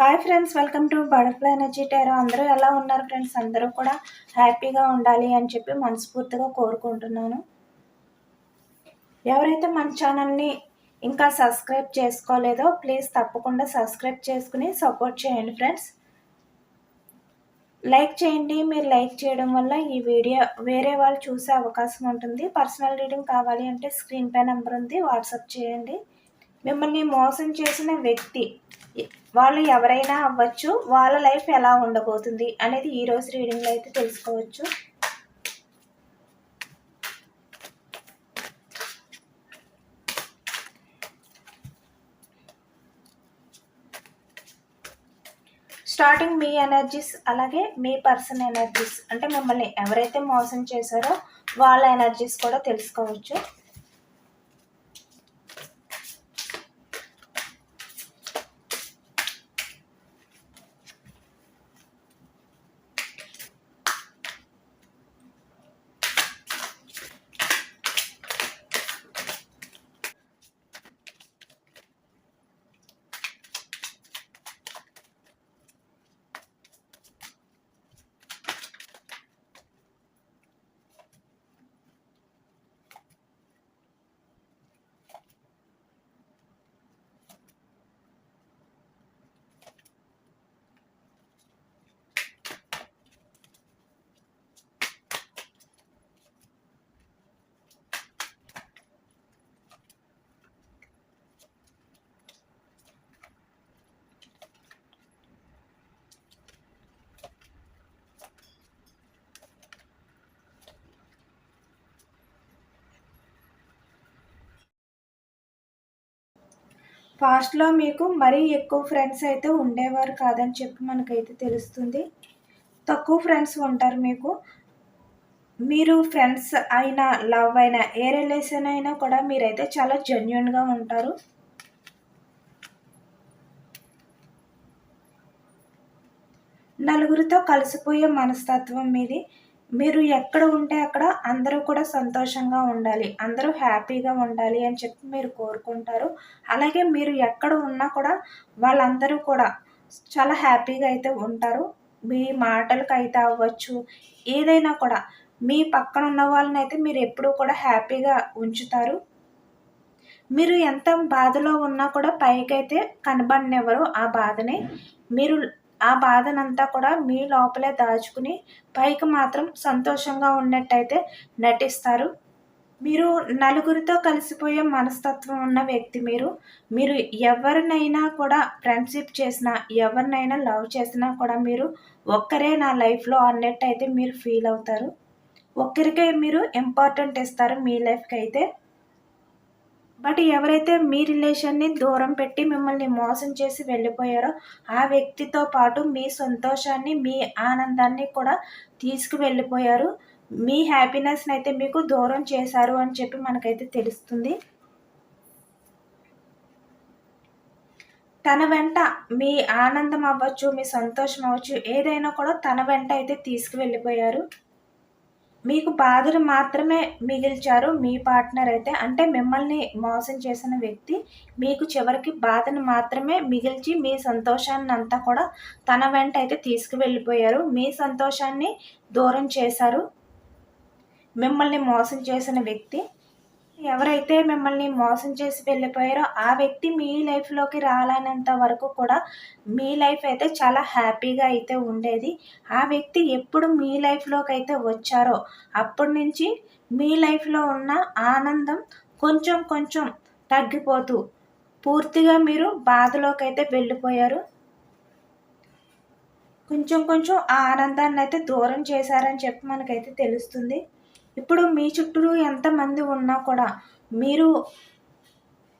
Hi friends welcome to butterfly energy టైరో అందరూ ఎలా ఉన్నారు ఫ్రెండ్స్ అందరూ కూడా హ్యాపీగా ఉండాలి అని చెప్పి మనస్ఫూర్తిగా కోరుకుంటున్నాను. ఎవరైతే మన ఛానల్ని ఇంకా సబ్స్క్రైబ్ చేసుకోలేదో ప్లీజ్ తప్పకుండా సబ్స్క్రైబ్ చేసుకుని సపోర్ట్ చేయండి ఫ్రెండ్స్ లైక్ చేయండి. మీరు లైక్ చేయడం వల్ల ఈ వీడియో వేరే వాళ్ళు చూసే అవకాశం ఉంటుంది. పర్సనల్ రీడింగ్ కావాలి అంటే స్క్రీన్ పై నెంబర్ ఉంది. వాట్సాప్ చేయండి. మిమ్మల్ని మోసం చేసిన వ్యక్తి వాళ్ళు ఎవరైనా అవ్వచ్చు వాళ్ళ లైఫ్ ఎలా ఉండబోతుంది అనేది ఈరోజు రీడింగ్లో అయితే తెలుసుకోవచ్చు. స్టార్టింగ్ మీ ఎనర్జీస్ అలాగే మీ పర్సన్ ఎనర్జీస్ అంటే మిమ్మల్ని ఎవరైతే మోసం చేశారో వాళ్ళ ఎనర్జీస్ కూడా తెలుసుకోవచ్చు. పాస్ట్లో మీకు మరీ ఎక్కువ ఫ్రెండ్స్ అయితే ఉండేవారు కాదని చెప్పి మనకైతే తెలుస్తుంది. తక్కువ ఫ్రెండ్స్ ఉంటారు మీకు. మీరు ఫ్రెండ్స్ అయినా లవ్ అయినా ఏ రిలేషన్ అయినా కూడా మీరైతే చాలా జెన్యున్గా ఉంటారు. నలుగురితో కలిసిపోయే మనస్తత్వం మీది. మీరు ఎక్కడ ఉంటే అక్కడ అందరూ కూడా సంతోషంగా ఉండాలి. అందరూ హ్యాపీగా ఉండాలి అని చెప్పి మీరు కోరుకుంటారు. అలాగే మీరు ఎక్కడ ఉన్నా కూడా వాళ్ళందరూ కూడా చాలా హ్యాపీగా అయితే ఉంటారు. మీ మాటలకు అయితే అవ్వచ్చు. ఏదైనా కూడా మీ పక్కన ఉన్న వాళ్ళని అయితే మీరు ఎప్పుడూ కూడా హ్యాపీగా ఉంచుతారు. మీరు ఎంత బాధలో ఉన్నా కూడా పైకైతే కనబడినెవరు ఆ బాధని. మీరు ఆ బాధనంతా కూడా మీ లోపలే దాచుకుని పైకి మాత్రం సంతోషంగా ఉన్నట్టయితే నటిస్తారు. మీరు నలుగురితో కలిసిపోయే మనస్తత్వం ఉన్న వ్యక్తి మీరు. మీరు ఎవరినైనా కూడా ఫ్రెండ్షిప్ చేసినా ఎవరినైనా లవ్ చేసినా కూడా మీరు ఒక్కరే నా లైఫ్లో అన్నట్టయితే మీరు ఫీల్ అవుతారు. ఒక్కరికే మీరు ఇంపార్టెంట్ ఇస్తారు మీ లైఫ్కి అయితే బట్ ఎవరైతే మీ రిలేషన్ని దూరం పెట్టి మిమ్మల్ని మోసం చేసి వెళ్ళిపోయారో ఆ వ్యక్తితో పాటు మీ సంతోషాన్ని మీ ఆనందాన్ని కూడా తీసుకు వెళ్ళిపోయారు మీ హ్యాపీనెస్ని అయితే మీకు దూరం చేశారు అని చెప్పి మనకైతే తెలుస్తుంది. తన వెంట మీ ఆనందం అవ్వచ్చు మీ సంతోషం అవ్వచ్చు ఏదైనా కూడా తన వెంట అయితే తీసుకువెళ్ళిపోయారు. మీకు బాధలు మాత్రమే మిగిల్చారు మీ పార్ట్నర్ అయితే అంటే మిమ్మల్ని మోసం చేసిన వ్యక్తి మీకు చివరికి బాధను మాత్రమే మిగిల్చి మీ సంతోషాన్ని అంతా కూడా తన వెంట అయితే తీసుకువెళ్ళిపోయారు. మీ సంతోషాన్ని దూరం చేశారు. మిమ్మల్ని మోసం చేసిన వ్యక్తి ఎవరైతే మిమ్మల్ని మోసం చేసి వెళ్ళిపోయారో ఆ వ్యక్తి మీ లైఫ్లోకి రాలనంత వరకు కూడా మీ లైఫ్ అయితే చాలా హ్యాపీగా అయితే ఉండేది. ఆ వ్యక్తి ఎప్పుడు మీ లైఫ్లోకి అయితే వచ్చారో అప్పటి నుంచి మీ లైఫ్లో ఉన్న ఆనందం కొంచెం కొంచెం తగ్గిపోతూ పూర్తిగా మీరు బాధలోకి అయితే వెళ్ళిపోయారు. కొంచెం కొంచెం ఆ ఆనందాన్ని అయితే దూరం చేశారని చెప్పి మనకైతే తెలుస్తుంది. ఇప్పుడు మీ చుట్టూ ఎంతమంది ఉన్నా కూడా మీరు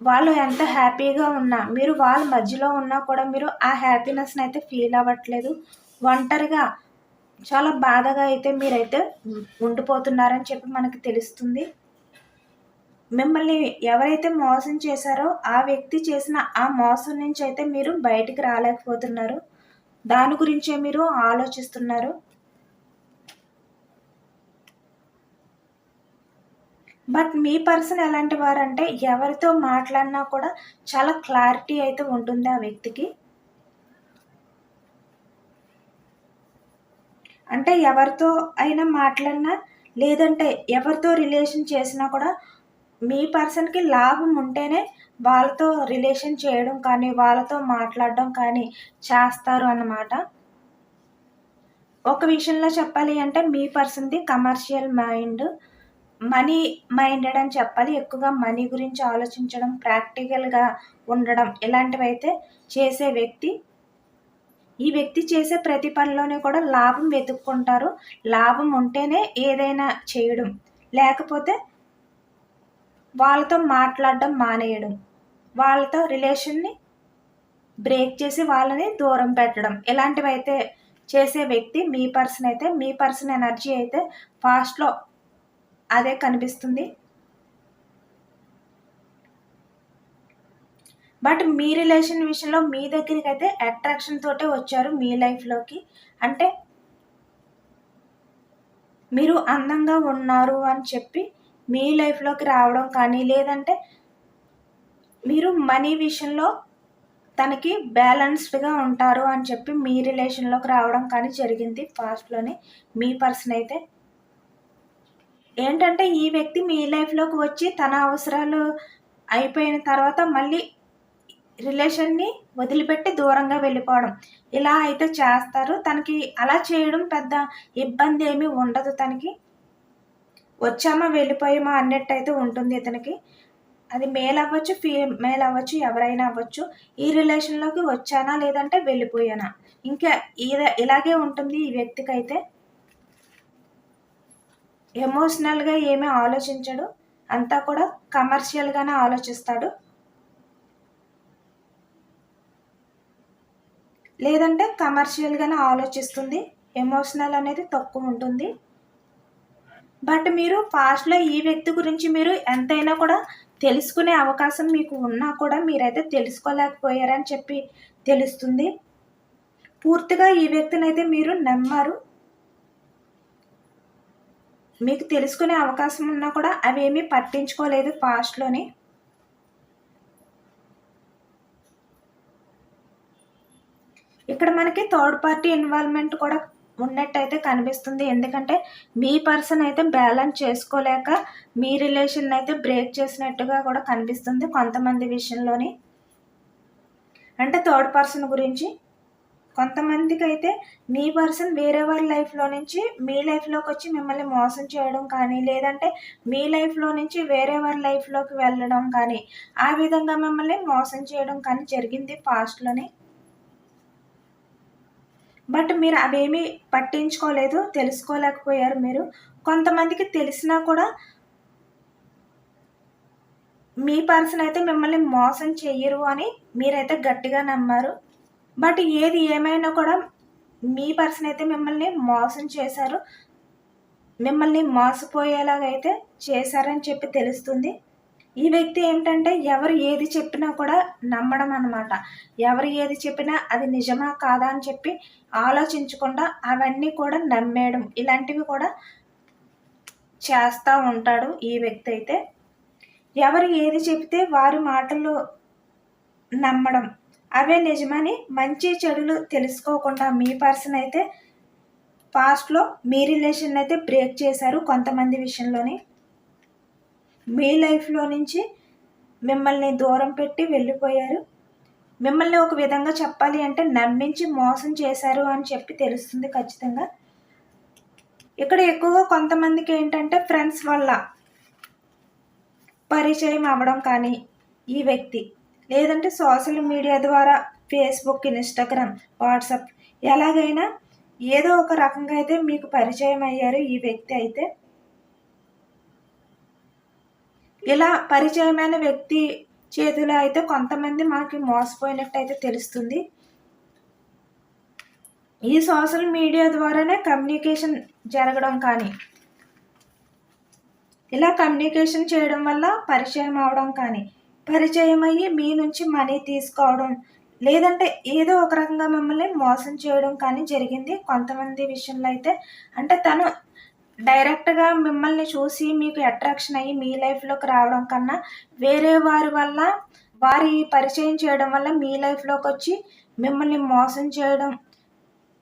వాళ్ళు ఎంత హ్యాపీగా ఉన్నా మీరు వాళ్ళ మధ్యలో ఉన్నా కూడా మీరు ఆ హ్యాపీనెస్ని అయితే ఫీల్ అవ్వట్లేదు. ఒంటరిగా చాలా బాధగా అయితే మీరైతే ఉండిపోతున్నారని చెప్పి మనకి తెలుస్తుంది. మిమ్మల్ని ఎవరైతే మోసం చేశారో ఆ వ్యక్తి చేసిన ఆ మోసం నుంచి అయితే మీరు బయటికి రాలేకపోతున్నారు. దాని గురించే మీరు ఆలోచిస్తున్నారు. బట్ మీ పర్సన్ ఎలాంటి అంటే ఎవరితో మాట్లాడినా కూడా చాలా క్లారిటీ అయితే ఉంటుంది ఆ వ్యక్తికి. అంటే ఎవరితో అయినా మాట్లాడినా లేదంటే ఎవరితో రిలేషన్ చేసినా కూడా మీ పర్సన్కి లాభం ఉంటేనే వాళ్ళతో రిలేషన్ చేయడం కానీ వాళ్ళతో మాట్లాడడం కానీ చేస్తారు అన్నమాట. ఒక విషయంలో చెప్పాలి అంటే మీ పర్సన్ది కమర్షియల్ మైండ్. మనీ మైండెడ్ అని చెప్పాలి. ఎక్కువగా మనీ గురించి ఆలోచించడం ప్రాక్టికల్గా ఉండడం ఇలాంటివైతే చేసే వ్యక్తి ఈ వ్యక్తి చేసే ప్రతి పనిలోనే కూడా లాభం వెతుక్కుంటారు. లాభం ఉంటేనే ఏదైనా చేయడం. లేకపోతే వాళ్ళతో మాట్లాడడం మానేయడం. వాళ్ళతో రిలేషన్ని బ్రేక్ చేసి వాళ్ళని దూరం పెట్టడం. ఇలాంటివైతే చేసే వ్యక్తి మీ పర్సన్ అయితే మీ పర్సన్ ఎనర్జీ అయితే ఫాస్ట్లో అదే కనిపిస్తుంది. బట్ మీ రిలేషన్ విషయంలో మీ దగ్గరికి అయితే అట్రాక్షన్ తోటే వచ్చారు మీ లైఫ్లోకి అంటే మీరు అందంగా ఉన్నారు అని చెప్పి మీ లైఫ్లోకి రావడం కానీ లేదంటే మీరు మనీ విషయంలో తనకి బ్యాలెన్స్డ్గా ఉంటారు అని చెప్పి మీ రిలేషన్లోకి రావడం కానీ జరిగింది ఫాస్ట్లోనే మీ పర్సన్ అయితే ఏంటంటే ఈ వ్యక్తి మీ లైఫ్లోకి వచ్చి తన అవసరాలు అయిపోయిన తర్వాత మళ్ళీ రిలేషన్ని వదిలిపెట్టి దూరంగా వెళ్ళిపోవడం. ఇలా అయితే చేస్తారు. తనకి అలా చేయడం పెద్ద ఇబ్బంది ఏమీ ఉండదు తనకి. వచ్చామా వెళ్ళిపోయామా అన్నట్టు అయితే ఉంటుంది ఇతనికి. అది మేల్ అవ్వచ్చు ఫీమేల్ అవ్వచ్చు ఎవరైనా అవ్వచ్చు. ఈ రిలేషన్లోకి వచ్చానా లేదంటే వెళ్ళిపోయానా? ఇంకా ఇలాగే ఉంటుంది ఈ వ్యక్తికి అయితే ఎమోషనల్గా ఏమీ ఆలోచించడు అంతా కూడా కమర్షియల్గానే ఆలోచిస్తాడు. లేదంటే కమర్షియల్గానే ఆలోచిస్తుంది ఎమోషనల్ అనేది తక్కువ ఉంటుంది. బట్ మీరు ఫాస్ట్లో ఈ వ్యక్తి గురించి మీరు ఎంతైనా కూడా తెలుసుకునే అవకాశం మీకు ఉన్నా కూడా మీరైతే తెలుసుకోలేకపోయారని చెప్పి తెలుస్తుంది. పూర్తిగా ఈ వ్యక్తిని అయితే మీరు నమ్మారు. మీకు తెలుసుకునే అవకాశం ఉన్నా కూడా అవేమీ పట్టించుకోలేదు ఫాస్ట్లోని ఇక్కడ మనకి థర్డ్ పార్టీ ఇన్వాల్వ్మెంట్ కూడా ఉన్నట్టయితే కనిపిస్తుంది. ఎందుకంటే మీ పర్సన్ అయితే బ్యాలెన్స్ చేసుకోలేక మీ రిలేషన్ అయితే బ్రేక్ చేసినట్టుగా కూడా కనిపిస్తుంది కొంతమంది విషయంలోని. అంటే థర్డ్ పర్సన్ గురించి కొంతమందికి అయితే మీ పర్సన్ వేరే వారి లైఫ్లో నుంచి మీ లైఫ్లోకి వచ్చి మిమ్మల్ని మోసం చేయడం కానీ లేదంటే మీ లైఫ్లో నుంచి వేరే వారి లైఫ్లోకి వెళ్ళడం కానీ ఆ విధంగా మిమ్మల్ని మోసం చేయడం కానీ జరిగింది పాస్ట్లోనే. బట్ మీరు అవేమీ పట్టించుకోలేదు తెలుసుకోలేకపోయారు మీరు. కొంతమందికి తెలిసినా కూడా మీ పర్సన్ అయితే మిమ్మల్ని మోసం చెయ్యరు అని మీరైతే గట్టిగా నమ్మారు. బట్ ఏది ఏమైనా కూడా మీ పర్సన్ అయితే మిమ్మల్ని మోసం చేశారు. మిమ్మల్ని మోసపోయేలాగైతే చేశారని చెప్పి తెలుస్తుంది. ఈ వ్యక్తి ఏంటంటే ఎవరు ఏది చెప్పినా కూడా నమ్మడం అనమాట ఎవరు ఏది చెప్పినా అది నిజమా కాదా అని చెప్పి ఆలోచించకుండా అవన్నీ కూడా నమ్మేయడం. ఇలాంటివి కూడా చేస్తూ ఉంటాడు ఈ వ్యక్తి అయితే. ఎవరు ఏది చెప్తే వారి మాటలు నమ్మడం. అవే నిజమని మంచి చెడులు తెలుసుకోకుండా మీ పర్సన్ అయితే పాస్ట్లో మీ రిలేషన్ అయితే బ్రేక్ చేశారు కొంతమంది విషయంలోని. మీ లైఫ్లో నుంచి మిమ్మల్ని దూరం పెట్టి వెళ్ళిపోయారు. మిమ్మల్ని ఒక విధంగా చెప్పాలి అంటే నమ్మించి మోసం చేశారు అని చెప్పి తెలుస్తుంది ఖచ్చితంగా. ఇక్కడ ఎక్కువగా కొంతమందికి ఏంటంటే ఫ్రెండ్స్ వల్ల పరిచయం అవ్వడం కానీ ఈ వ్యక్తి లేదంటే సోషల్ మీడియా ద్వారా ఫేస్బుక్ ఇన్స్టాగ్రామ్ వాట్సాప్ ఎలాగైనా ఏదో ఒక రకంగా అయితే మీకు పరిచయం అయ్యారు ఈ వ్యక్తి అయితే. ఇలా పరిచయమైన వ్యక్తి చేతిలో అయితే కొంతమంది మనకి మోసపోయినట్టు అయితే తెలుస్తుంది. ఈ సోషల్ మీడియా ద్వారానే కమ్యూనికేషన్ జరగడం కానీ ఇలా కమ్యూనికేషన్ చేయడం వల్ల పరిచయం అవడం కానీ పరిచయం అయ్యి మీ నుంచి మనీ తీసుకోవడం లేదంటే ఏదో ఒక రకంగా మిమ్మల్ని మోసం చేయడం కానీ జరిగింది. కొంతమంది విషయంలో అయితే అంటే తను డైరెక్ట్గా మిమ్మల్ని చూసి మీకు అట్రాక్షన్ అయ్యి మీ లైఫ్లోకి రావడం కన్నా వేరే వారి వల్ల వారి పరిచయం చేయడం వల్ల మీ లైఫ్లోకి వచ్చి మిమ్మల్ని మోసం చేయడం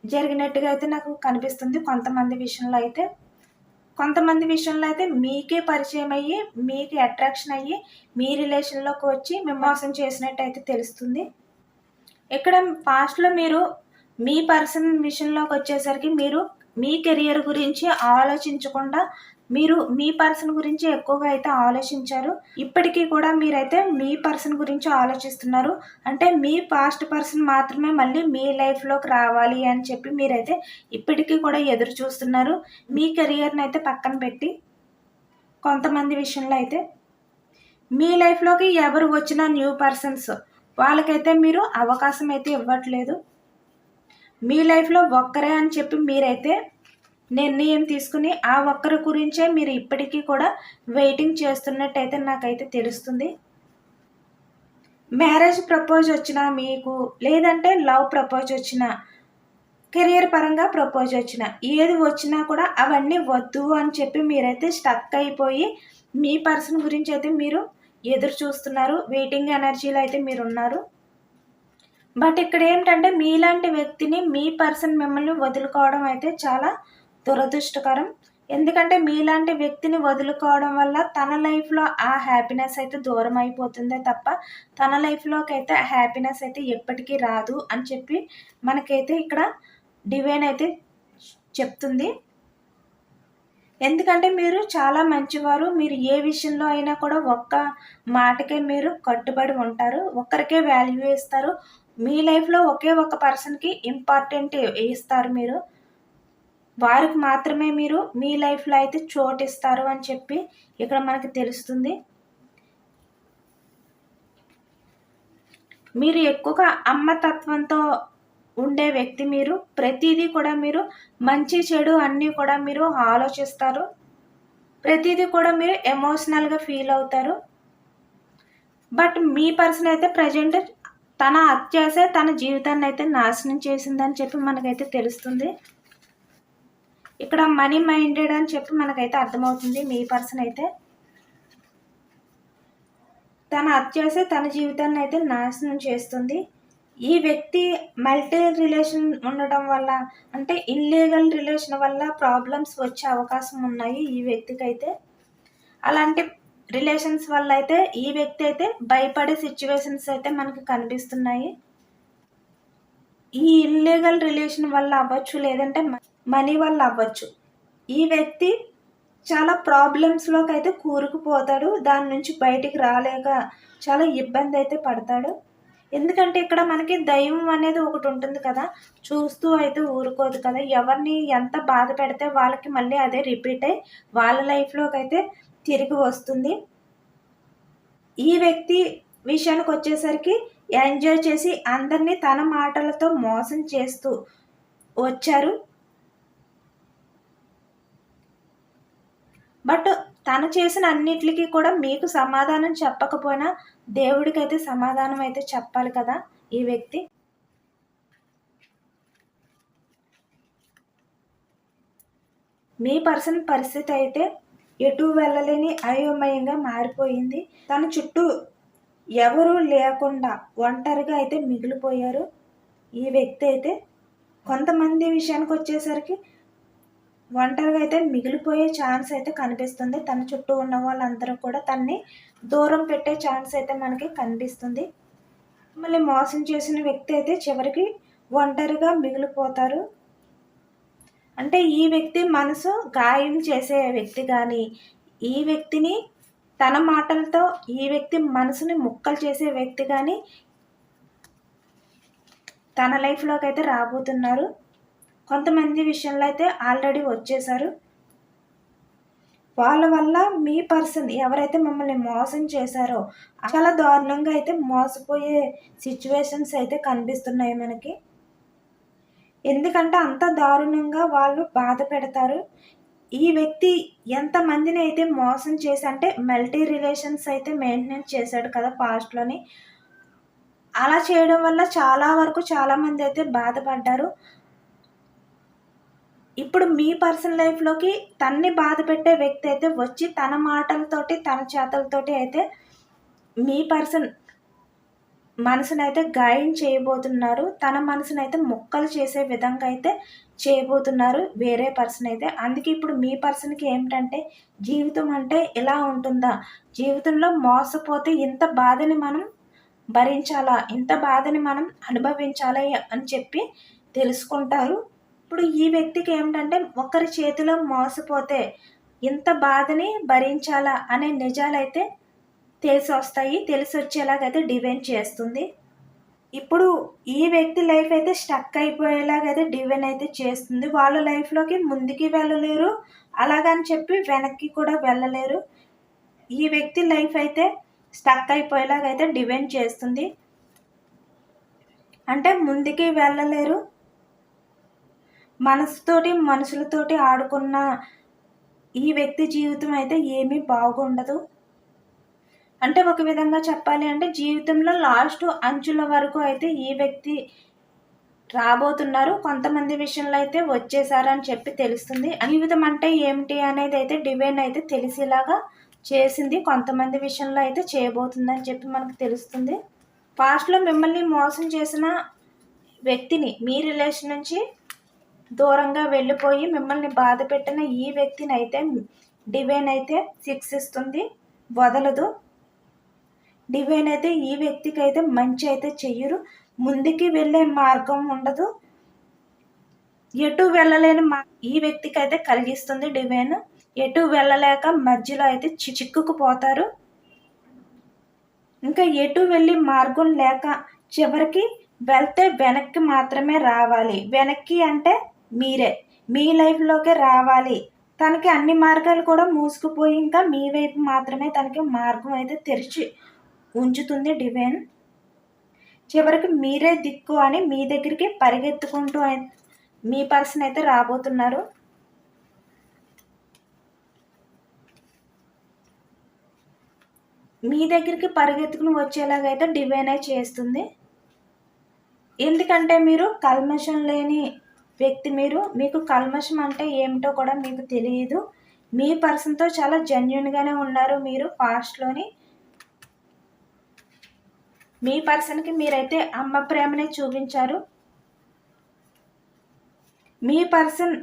జరిగినట్టుగా అయితే నాకు కనిపిస్తుంది. కొంతమంది విషయంలో అయితే కొంతమంది విషయంలో అయితే మీకే పరిచయం అయ్యి మీకు అట్రాక్షన్ అయ్యి మీ రిలేషన్లోకి వచ్చి మేము మోసం చేసినట్టు అయితే తెలుస్తుంది. ఇక్కడ ఫాస్ట్లో మీరు మీ పర్సన్ విషయంలోకి వచ్చేసరికి మీరు మీ కెరియర్ గురించి ఆలోచించకుండా మీరు మీ పర్సన్ గురించి ఎక్కువగా అయితే ఆలోచించారు. ఇప్పటికీ కూడా మీరైతే మీ పర్సన్ గురించి ఆలోచిస్తున్నారు. అంటే మీ పాస్ట్ పర్సన్ మాత్రమే మళ్ళీ మీ లైఫ్లోకి రావాలి అని చెప్పి మీరైతే ఇప్పటికీ కూడా ఎదురు చూస్తున్నారు. మీ కెరియర్ని అయితే పక్కన పెట్టి కొంతమంది విషయంలో అయితే మీ లైఫ్లోకి ఎవరు వచ్చిన న్యూ పర్సన్స్ వాళ్ళకైతే మీరు అవకాశం అయితే ఇవ్వట్లేదు. మీ లైఫ్లో ఒక్కరే అని చెప్పి మీరైతే నిర్ణయం తీసుకుని ఆ ఒక్కరి గురించే మీరు ఇప్పటికీ కూడా వెయిటింగ్ చేస్తున్నట్టయితే నాకైతే తెలుస్తుంది. మ్యారేజ్ ప్రపోజ్ వచ్చినా మీకు లేదంటే లవ్ ప్రపోజ్ వచ్చినా కెరియర్ పరంగా ప్రపోజ్ వచ్చిన ఏది వచ్చినా కూడా అవన్నీ వద్దు అని చెప్పి మీరైతే స్టక్ అయిపోయి మీ పర్సన్ గురించి అయితే మీరు ఎదురు చూస్తున్నారు. వెయిటింగ్ ఎనర్జీలో అయితే మీరు ఉన్నారు బట్ ఇక్కడ ఏంటంటే మీలాంటి వ్యక్తిని మీ పర్సన్ మిమ్మల్ని వదులుకోవడం అయితే చాలా దురదృష్టకరం. ఎందుకంటే మీలాంటి వ్యక్తిని వదులుకోవడం వల్ల తన లైఫ్లో ఆ హ్యాపీనెస్ అయితే దూరం అయిపోతుందే తప్ప తన లైఫ్లోకి అయితే ఆ హ్యాపీనెస్ అయితే ఎప్పటికీ రాదు అని చెప్పి మనకైతే ఇక్కడ డివైన్ అయితే చెప్తుంది. ఎందుకంటే మీరు చాలా మంచివారు మీరు ఏ విషయంలో అయినా కూడా ఒక్క మాటకే మీరు కట్టుబడి ఉంటారు ఒక్కరికే వాల్యూ ఇస్తారు. మీ లైఫ్లో ఒకే ఒక పర్సన్కి ఇంపార్టెంట్ ఇస్తారు మీరు. వారికి మాత్రమే మీరు మీ లైఫ్లో అయితే చోటిస్తారు అని చెప్పి ఇక్కడ మనకి తెలుస్తుంది. మీరు ఎక్కువగా అమ్మతత్వంతో ఉండే వ్యక్తి మీరు ప్రతిదీ కూడా మీరు మంచి చెడు అన్నీ కూడా మీరు ఆలోచిస్తారు. ప్రతిదీ కూడా మీరు ఎమోషనల్గా ఫీల్ అవుతారు. బట్ మీ పర్సన్ అయితే ప్రజెంట్ తన అత్యాసే తన జీవితాన్ని అయితే నాశనం చేసిందని చెప్పి మనకైతే తెలుస్తుంది. ఇక్కడ మనీ మైండెడ్ అని చెప్పి మనకైతే అర్థమవుతుంది. మీ పర్సన్ అయితే తన అత్యాస తన జీవితాన్ని అయితే నాశనం చేస్తుంది. ఈ వ్యక్తి మల్టీ రిలేషన్ ఉండటం వల్ల అంటే ఇల్లీగల్ రిలేషన్ వల్ల ప్రాబ్లమ్స్ వచ్చే అవకాశం ఉన్నాయి ఈ వ్యక్తికి అయితే అలాంటి రిలేషన్స్ వల్ల అయితే ఈ వ్యక్తి అయితే భయపడే సిచ్యువేషన్స్ అయితే మనకు కనిపిస్తున్నాయి. ఈ ఇల్లీగల్ రిలేషన్ వల్ల అవ్వచ్చు లేదంటే మనీ వల్ల అవ్వచ్చు. ఈ వ్యక్తి చాలా ప్రాబ్లమ్స్లోకి అయితే కూరుకుపోతాడు దాని నుంచి బయటికి రాలేక చాలా ఇబ్బంది అయితే పడతాడు. ఎందుకంటే ఇక్కడ మనకి దైవం అనేది ఒకటి ఉంటుంది కదా చూస్తూ అయితే ఊరుకోదు కదా. ఎవరిని ఎంత బాధ పెడితే వాళ్ళకి మళ్ళీ అదే రిపీట్ అయ్యి వాళ్ళ లైఫ్లోకి అయితే తిరిగి వస్తుంది. ఈ వ్యక్తి విషయానికి వచ్చేసరికి ఎంజాయ్ చేసి అందరినీ తన మాటలతో మోసం చేస్తూ వచ్చారు. బట్ తను చేసిన అన్నిటికీ కూడా మీకు సమాధానం చెప్పకపోయినా దేవుడికైతే సమాధానం అయితే చెప్పాలి కదా ఈ వ్యక్తి. మీ పర్సన్ పరిస్థితి అయితే ఎటు వెళ్ళలేని అయోమయంగా మారిపోయింది. తన చుట్టూ ఎవరూ లేకుండా ఒంటరిగా అయితే మిగిలిపోయారు. ఈ వ్యక్తి అయితే కొంతమంది విషయానికి వచ్చేసరికి ఒంటరిగా అయితే మిగిలిపోయే ఛాన్స్ అయితే కనిపిస్తుంది. తన చుట్టూ ఉన్న వాళ్ళందరూ కూడా తన్ని దూరం పెట్టే ఛాన్స్ అయితే మనకి కనిపిస్తుంది. మళ్ళీ మోసం చేసిన వ్యక్తి అయితే చివరికి ఒంటరిగా మిగిలిపోతారు. అంటే ఈ వ్యక్తి మనసు గాయం చేసే వ్యక్తి కానీ ఈ వ్యక్తిని తన మాటలతో ఈ వ్యక్తి మనసుని ముక్కలు చేసే వ్యక్తి కానీ తన లైఫ్లోకి అయితే రాబోతున్నారు. కొంతమంది విషయంలో అయితే ఆల్రెడీ వచ్చేసారు వాళ్ళ వల్ల మీ పర్సన్ ఎవరైతే మమ్మల్ని మోసం చేశారో చాలా దారుణంగా అయితే మోసపోయే సిచ్యువేషన్స్ అయితే కనిపిస్తున్నాయి మనకి. ఎందుకంటే అంత దారుణంగా వాళ్ళు బాధ పెడతారు. ఈ వ్యక్తి ఎంతమందిని అయితే మోసం చేసి అంటే మల్టీ రిలేషన్స్ అయితే మెయింటెనెన్స్ చేశాడు కదా పాస్ట్లోని. అలా చేయడం వల్ల చాలా వరకు చాలామంది అయితే బాధపడ్డారు. ఇప్పుడు మీ పర్సనల్ లైఫ్లోకి తన్ని బాధ పెట్టే వ్యక్తి అయితే వచ్చి తన మాటలతోటి తన చేతలతోటి అయితే మీ పర్సన్ మనసునైతే గాయం చేయబోతున్నారు. తన మనసునైతే ముక్కలు చేసే విధంగా అయితే చేయబోతున్నారు వేరే పర్సన్ అయితే. అందుకే ఇప్పుడు మీ పర్సన్కి ఏమిటంటే జీవితం అంటే ఇలా ఉంటుందా? జీవితంలో మోసపోతే ఇంత బాధని మనం భరించాలా? ఇంత బాధని మనం అనుభవించాలా అని చెప్పి తెలుసుకుంటారు. ఇప్పుడు ఈ వ్యక్తికి ఏమిటంటే ఒకరి చేతిలో మోసపోతే ఇంత బాధని భరించాలా అనే నిజాలైతే తెలిసి వస్తాయి తెలిసి వచ్చేలాగైతే డివైన్ చేస్తుంది. ఇప్పుడు ఈ వ్యక్తి లైఫ్ అయితే స్టక్ అయిపోయేలాగైతే డివెన్ అయితే చేస్తుంది. వాళ్ళ లైఫ్లోకి ముందుకి వెళ్ళలేరు. అలాగని చెప్పి వెనక్కి కూడా వెళ్ళలేరు. ఈ వ్యక్తి లైఫ్ అయితే స్టక్ అయిపోయేలాగైతే డివెన్ చేస్తుంది. అంటే ముందుకి వెళ్ళలేరు. మనసుతోటి మనుషులతోటి ఆడుకున్న ఈ వ్యక్తి జీవితం అయితే ఏమీ బాగుండదు. అంటే ఒక విధంగా చెప్పాలి అంటే జీవితంలో లాస్ట్ అంచుల వరకు అయితే ఈ వ్యక్తి రాబోతున్నారు. కొంతమంది విషయంలో అయితే వచ్చేసారని చెప్పి తెలుస్తుంది. జీవితం అంటే ఏమిటి అనేది అయితే డివైన్ అయితే తెలిసేలాగా చేసింది. కొంతమంది విషయంలో అయితే చేయబోతుందని చెప్పి మనకు తెలుస్తుంది. పాస్ట్లో మిమ్మల్ని మోసం చేసిన వ్యక్తిని మీ రిలేషన్ నుంచి దూరంగా వెళ్ళిపోయి మిమ్మల్ని బాధ పెట్టిన ఈ వ్యక్తిని అయితే డివైన్ అయితే శిక్షిస్తుంది. వదలదు. డివైన్ అయితే ఈ వ్యక్తికి అయితే మంచి అయితే చెయ్యరు. ముందుకి వెళ్ళే మార్గం ఉండదు. ఎటు వెళ్ళలేని మా ఈ వ్యక్తికి అయితే కలిగిస్తుంది డివైన్. ఎటు వెళ్ళలేక మధ్యలో అయితే చిక్కుకుపోతారు. ఇంకా ఎటు వెళ్ళి మార్గం లేక చివరికి వెళ్తే వెనక్కి మాత్రమే రావాలి. వెనక్కి అంటే మీరే. మీ లైఫ్లోకే రావాలి. తనకి అన్ని మార్గాలు కూడా మూసుకుపోయి ఇంకా మీ వైపు మాత్రమే తనకి మార్గం అయితే తెరిచి ఉంచుతుంది డివైన్. చివరికి మీరే దిక్కు అని మీ దగ్గరికి పరిగెత్తుకుంటూ మీ పర్సన్ అయితే రాబోతున్నారు. మీ దగ్గరికి పరిగెత్తుకుని వచ్చేలాగైతే డివైన్ చేస్తుంది. ఎందుకంటే మీరు కల్మషం లేని వ్యక్తి మీరు. మీకు కల్మషం అంటే ఏమిటో కూడా మీకు తెలియదు. మీ పర్సన్తో చాలా జెన్యున్గానే ఉన్నారు మీరు పాస్ట్లోని మీ పర్సన్కి మీరైతే అమ్మ ప్రేమనే చూపించారు. మీ పర్సన్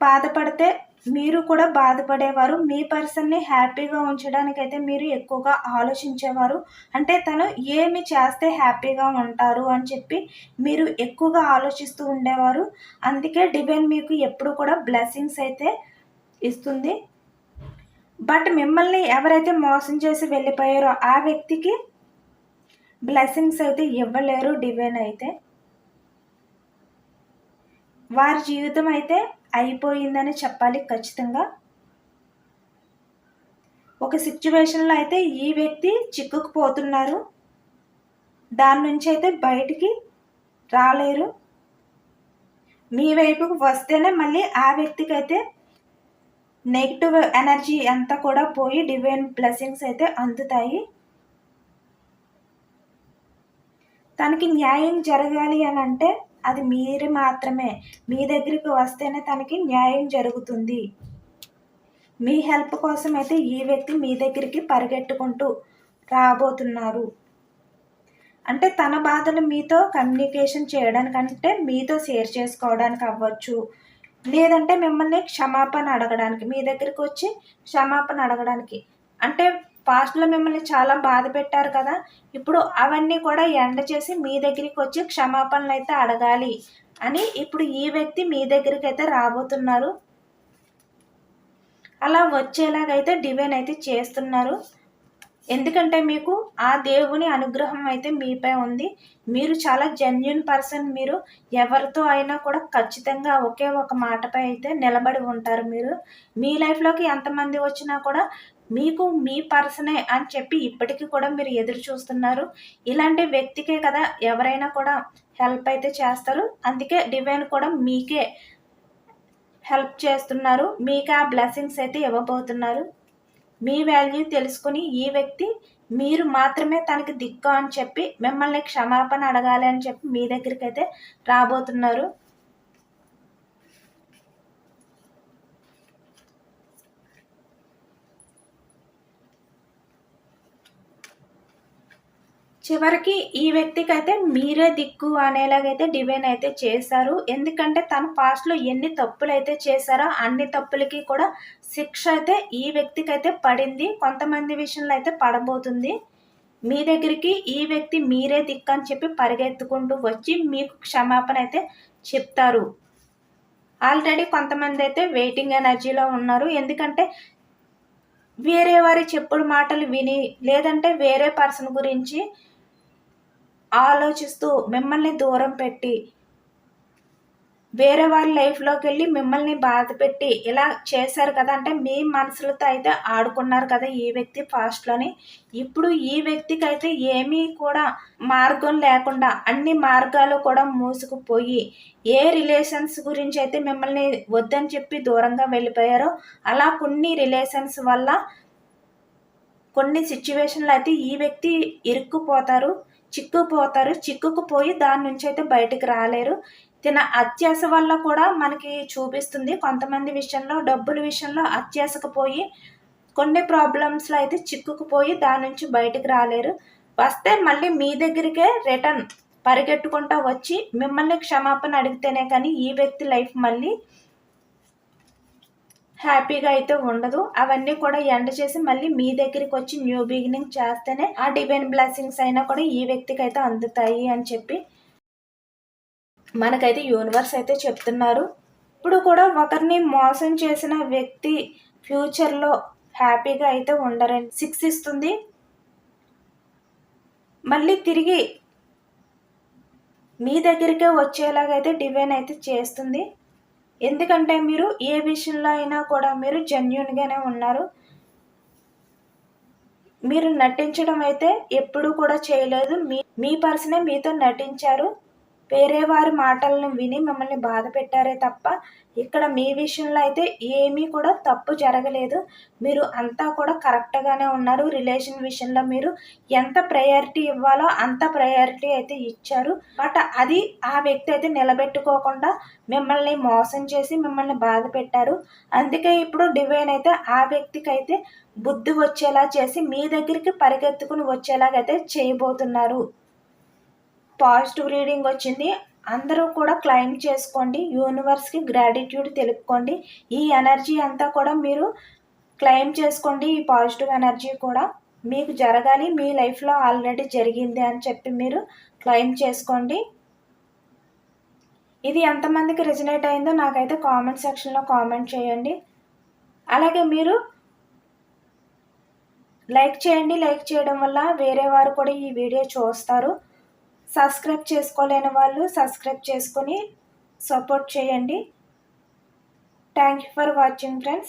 బాధపడితే మీరు కూడా బాధపడేవారు. మీ పర్సన్ని హ్యాపీగా ఉంచడానికైతే మీరు ఎక్కువగా ఆలోచించేవారు. అంటే తను ఏమి చేస్తే హ్యాపీగా ఉంటారు అని చెప్పి మీరు ఎక్కువగా ఆలోచిస్తూ ఉండేవారు. అందుకే డివైన్ మీకు ఎప్పుడు కూడా బ్లెస్సింగ్స్ అయితే ఇస్తుంది. బట్ మిమ్మల్ని ఎవరైతే మోసం చేసి వెళ్ళిపోయారో ఆ వ్యక్తికి బ్లెస్సింగ్స్ అయితే ఇవ్వలేరు డివైన్ అయితే. వారి జీవితం అయితే అయిపోయిందని చెప్పాలి ఖచ్చితంగా. ఒక సిచ్యువేషన్లో అయితే ఈ వ్యక్తి చిక్కుకుపోతున్నారు. దాని నుంచి అయితే బయటికి రాలేరు. మీ వైపుకు వస్తేనే మళ్ళీ ఆ వ్యక్తికి అయితే నెగిటివ్ ఎనర్జీ అంతా కూడా పోయి డివైన్ బ్లెస్సింగ్స్ అయితే అందుతాయి. తనకి న్యాయం జరగాలి అని అంటే అది మీరు మాత్రమే. మీ దగ్గరికి వస్తేనే తనకి న్యాయం జరుగుతుంది. మీ హెల్ప్ కోసం అయితే ఈ వ్యక్తి మీ దగ్గరికి పరిగెట్టుకుంటూ రాబోతున్నారు. అంటే తన బాధలు మీతో కమ్యూనికేషన్ చేయడానికంటే మీతో షేర్ చేసుకోవడానికి అవ్వచ్చు. లేదంటే మిమ్మల్ని క్షమాపణ అడగడానికి మీ దగ్గరికి వచ్చి క్షమాపణ అడగడానికి. అంటే పాస్ట్లో మిమ్మల్ని చాలా బాధ పెట్టారు కదా. ఇప్పుడు అవన్నీ కూడా ఎండ చేసి మీ దగ్గరికి వచ్చి క్షమాపణలు అయితే అడగాలి అని ఇప్పుడు ఈ వ్యక్తి మీ దగ్గరికి అయితే రాబోతున్నారు. అలా వచ్చేలాగైతే డివైన్ అయితే చేస్తున్నారు. ఎందుకంటే మీకు ఆ దేవుని అనుగ్రహం అయితే మీపై ఉంది. మీరు చాలా జెన్యున్ పర్సన్ మీరు. ఎవరితో అయినా కూడా ఖచ్చితంగా ఒకే ఒక మాటపై అయితే నిలబడి ఉంటారు మీరు. మీ లైఫ్లోకి ఎంతమంది వచ్చినా కూడా మీకు మీ పర్సనే అని చెప్పి ఇప్పటికీ కూడా మీరు ఎదురు చూస్తున్నారు. ఇలాంటి వ్యక్తికే కదా ఎవరైనా కూడా హెల్ప్ అయితే చేస్తారు. అందుకే డివైన్ కూడా మీకే హెల్ప్ చేస్తున్నారు. మీకు ఆ బ్లెస్సింగ్స్ అయితే ఇవ్వబోతున్నారు. మీ వాల్యూ తెలుసుకుని ఈ వ్యక్తి మీరు మాత్రమే తనకి దిక్కు అని చెప్పి మిమ్మల్ని క్షమాపణ అడగాలి అని చెప్పి మీ దగ్గరికి అయితే రాబోతున్నారు. చివరికి ఈ వ్యక్తికి అయితే మీరే దిక్కు అనేలాగైతే డివైన్ అయితే చేశారు. ఎందుకంటే తన పాస్ట్లో ఎన్ని తప్పులు అయితే చేశారో అన్ని తప్పులకి కూడా శిక్ష అయితే ఈ వ్యక్తికి అయితే పడింది. కొంతమంది విషయంలో అయితే పడబోతుంది. మీ దగ్గరికి ఈ వ్యక్తి మీరే దిక్కు అని చెప్పి పరిగెత్తుకుంటూ వచ్చి మీకు క్షమాపణ అయితే చెప్తారు. ఆల్రెడీ కొంతమంది అయితే వెయిటింగ్ ఎనర్జీలో ఉన్నారు. ఎందుకంటే వేరే వారి చెప్పుడు మాటలు విని లేదంటే వేరే పర్సన్ గురించి ఆలోచిస్తూ మిమ్మల్ని దూరం పెట్టి వేరే వాళ్ళ లైఫ్లోకి వెళ్ళి మిమ్మల్ని బాధ పెట్టి ఇలా చేశారు కదా అంటే మీ మనసులతో అయితే ఆడుకున్నారు కదా ఈ వ్యక్తి ఫాస్ట్లోని ఇప్పుడు ఈ వ్యక్తికి అయితే ఏమీ కూడా మార్గం లేకుండా అన్ని మార్గాలు కూడా మూసుకుపోయి ఏ రిలేషన్స్ గురించి అయితే మిమ్మల్ని వద్దని చెప్పి దూరంగా వెళ్ళిపోయారో అలా కొన్ని రిలేషన్స్ వల్ల కొన్ని సిచ్యువేషన్లు అయితే ఈ వ్యక్తి ఇరుక్కుపోతారు. చిక్కుపోతారు చిక్కుకుపోయి దాని నుంచి అయితే బయటికి రాలేరు. తిన అత్యాస వల్ల కూడా మనకి చూపిస్తుంది. కొంతమంది విషయంలో డబ్బుల విషయంలో అత్యాసకు పోయి కొన్ని ప్రాబ్లమ్స్లో అయితే చిక్కుకుపోయి దాని నుంచి బయటకు రాలేరు. వస్తే మళ్ళీ మీ దగ్గరికే రిటర్న్ పరిగెట్టుకుంటా వచ్చి మిమ్మల్ని క్షమాపణ అడిగితేనే కానీ ఈ వ్యక్తి లైఫ్ మళ్ళీ హ్యాపీగా అయితే ఉండదు. అవన్నీ కూడా ఎండ్ చేసి మళ్ళీ మీ దగ్గరికి వచ్చి న్యూ బిగినింగ్ చేస్తేనే ఆ డివైన్ బ్లెస్సింగ్స్ అయినా కూడా ఈ వ్యక్తికి అయితే అందుతాయి అని చెప్పి మనకైతే యూనివర్స్ అయితే చెప్తున్నారు. ఇప్పుడు కూడా ఒకరిని మోసం చేసిన వ్యక్తి ఫ్యూచర్లో హ్యాపీగా అయితే ఉండరని సిక్స్ ఇస్తుంది మళ్ళీ తిరిగి మీ దగ్గరికే వచ్చేలాగైతే డివైన్ అయితే చేస్తుంది. ఎందుకంటే మీరు ఏ విషయంలో అయినా కూడా మీరు జెన్యున్గానే ఉన్నారు. మీరు నటించడం అయితే ఎప్పుడు కూడా చేయలేదు. మీ మీ పర్సనే మీతో నటించారు. వేరే వారి మాటలను విని మిమ్మల్ని బాధ పెట్టారే తప్ప ఇక్కడ మీ విషయంలో అయితే ఏమీ కూడా తప్పు జరగలేదు. మీరు అంతా కూడా కరెక్ట్గానే ఉన్నారు. రిలేషన్ విషయంలో మీరు ఎంత ప్రయారిటీ ఇవ్వాలో అంత ప్రయారిటీ అయితే ఇచ్చారు. బట్ అది ఆ వ్యక్తి అయితే నిలబెట్టుకోకుండా మిమ్మల్ని మోసం చేసి మిమ్మల్ని బాధ పెట్టారు. అందుకే ఇప్పుడు డివైన్ అయితే ఆ వ్యక్తికి అయితే బుద్ధి వచ్చేలా చేసి మీ దగ్గరికి పరిగెత్తుకుని వచ్చేలాగైతే చేయబోతున్నారు. పాజిటివ్ రీడింగ్ వచ్చింది. అందరూ కూడా క్లైమ్ చేసుకోండి. యూనివర్స్కి గ్రాటిట్యూడ్ తెలుపుకోండి. ఈ ఎనర్జీ అంతా కూడా మీరు క్లైమ్ చేసుకోండి. ఈ పాజిటివ్ ఎనర్జీ కూడా మీకు జరగాలి. మీ లైఫ్లో ఆల్రెడీ జరిగింది అని చెప్పి మీరు క్లైమ్ చేసుకోండి. ఇది ఎంతమందికి రిజనేట్ అయిందో నాకైతే కామెంట్ సెక్షన్లో కామెంట్ చేయండి. అలాగే మీరు లైక్ చేయండి. లైక్ చేయడం వల్ల వేరే వారు కూడా ఈ వీడియో చూస్తారు. సబ్స్క్రైబ్ చేసుకోలేని వాళ్ళు సబ్స్క్రైబ్ చేసుకొని సపోర్ట్ చేయండి. Thank you for watching friends